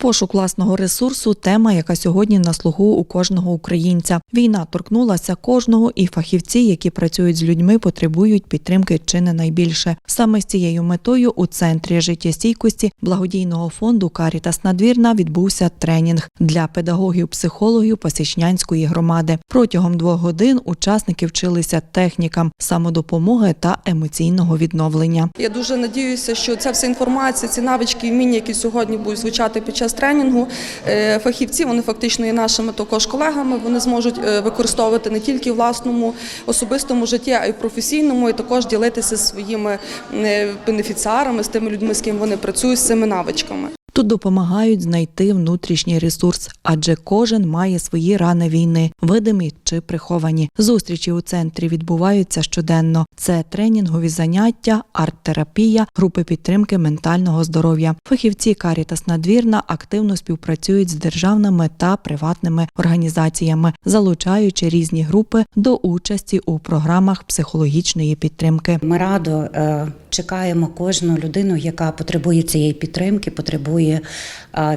Пошук власного ресурсу тема, яка сьогодні на слуху у кожного українця. Війна торкнулася кожного, і фахівці, які працюють з людьми, потребують підтримки чи не найбільше. Саме з цією метою у центрі життєстійкості благодійного фонду Карітас Надвірна відбувся тренінг для педагогів-психологів Пасічнянської громади. Протягом двох годин учасники вчилися технікам самодопомоги та емоційного відновлення. Я дуже надіюся, що ця вся інформація, ці навички і вміння, які сьогодні будуть звучати під час тренінгу, е, фахівці, вони фактично є нашими також колегами. Вони зможуть е, використовувати не тільки власному особистому житті, а й професійному, і також ділитися своїми е, бенефіціарами, з тими людьми, з ким вони працюють, з цими навичками. Тут допомагають знайти внутрішній ресурс, адже кожен має свої рани війни, видимі чи приховані. Зустрічі у центрі відбуваються щоденно. Це тренінгові заняття, арт-терапія, групи підтримки ментального здоров'я. Фахівці Карітас Надвірна активно співпрацюють з державними та приватними організаціями, залучаючи різні групи до участі у програмах психологічної підтримки. Ми радо е, чекаємо кожну людину, яка потребує цієї підтримки, потребує е,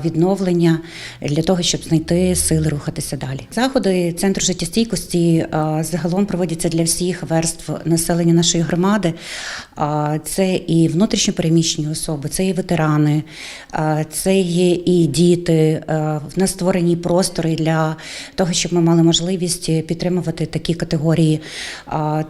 відновлення для того, щоб знайти сили рухатися далі. Заходи центру життєстійкості загалом проводяться для всіх верств населення нашої громади. Це і внутрішньопереміщені особи, це і ветерани, це є і діти. В нас створені простори для того, щоб ми мали можливість підтримувати такі категорії.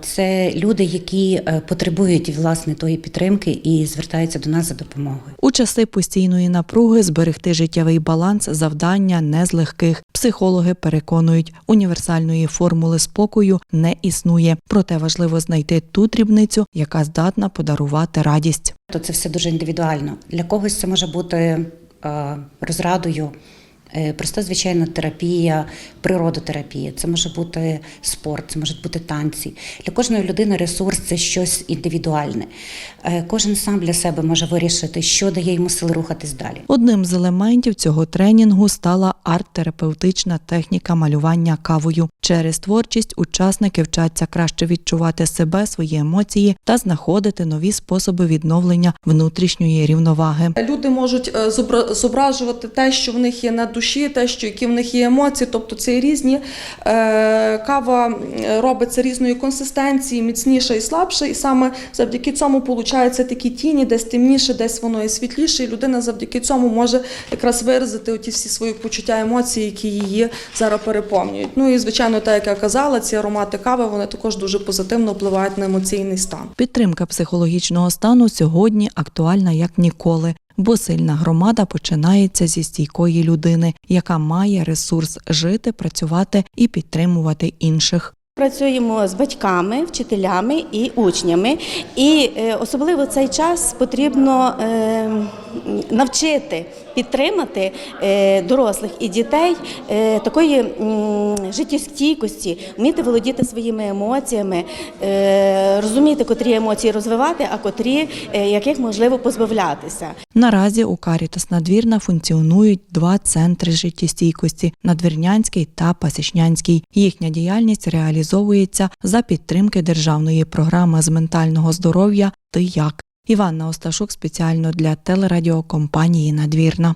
Це люди, які е, потребують власне тої підтримки і звертаються до нас за допомогою. У часи постійної напруги зберегти життєвий баланс завдання не з легких. Психологи переконують, універсальної формули спокою не існує. Проте важливо знайти ту дрібницю, яка здатна подарувати радість. То це все дуже індивідуально. Для когось це може бути е, розрадою. Е, Проста звичайна терапія, природотерапія, це може бути спорт, це можуть бути танці. Для кожної людини ресурс це щось індивідуальне. Е, Кожен сам для себе може вирішити, що дає йому сили рухатись далі. Одним з елементів цього тренінгу стала арт-терапевтична техніка малювання кавою. Через творчість учасники вчаться краще відчувати себе, свої емоції та знаходити нові способи відновлення внутрішньої рівноваги. Люди можуть е, зображувати те, що в них є на душі, те, що які в них є емоції, тобто це різні. Е, Кава робиться різної консистенції, міцніша і слабша, і саме завдяки цьому получаються такі тіні, десь темніше, десь воно є світліше, і людина завдяки цьому може якраз виразити оті всі свої почуття емоції, які її зараз переповнюють. Ну і звичайно, так як я казала, ці аромати кави вони також дуже позитивно впливають на емоційний стан. Підтримка психологічного стану сьогодні актуальна як ніколи, бо сильна громада починається зі стійкої людини, яка має ресурс жити, працювати і підтримувати інших. Працюємо з батьками, вчителями і учнями, і е, особливо цей час потрібно е, навчити підтримати е, дорослих і дітей такої життєстійкості, вміти володіти своїми емоціями, розуміти, котрі емоції розвивати, а котрі яких можливо позбавлятися. Наразі у Карітас Надвірна функціонують два центри життєстійкості Надвірнянський та Пасічнянський. Їхня діяльність реалізовується за підтримки державної програми з ментального здоров'я Ти як. Іванна Осташук спеціально для телерадіокомпанії Надвірна.